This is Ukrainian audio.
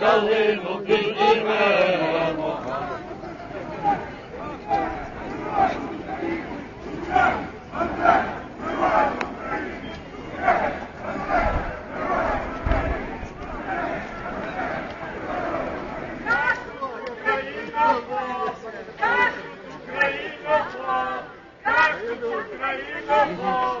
Калину піднімемо. Україна, Україна, Україна,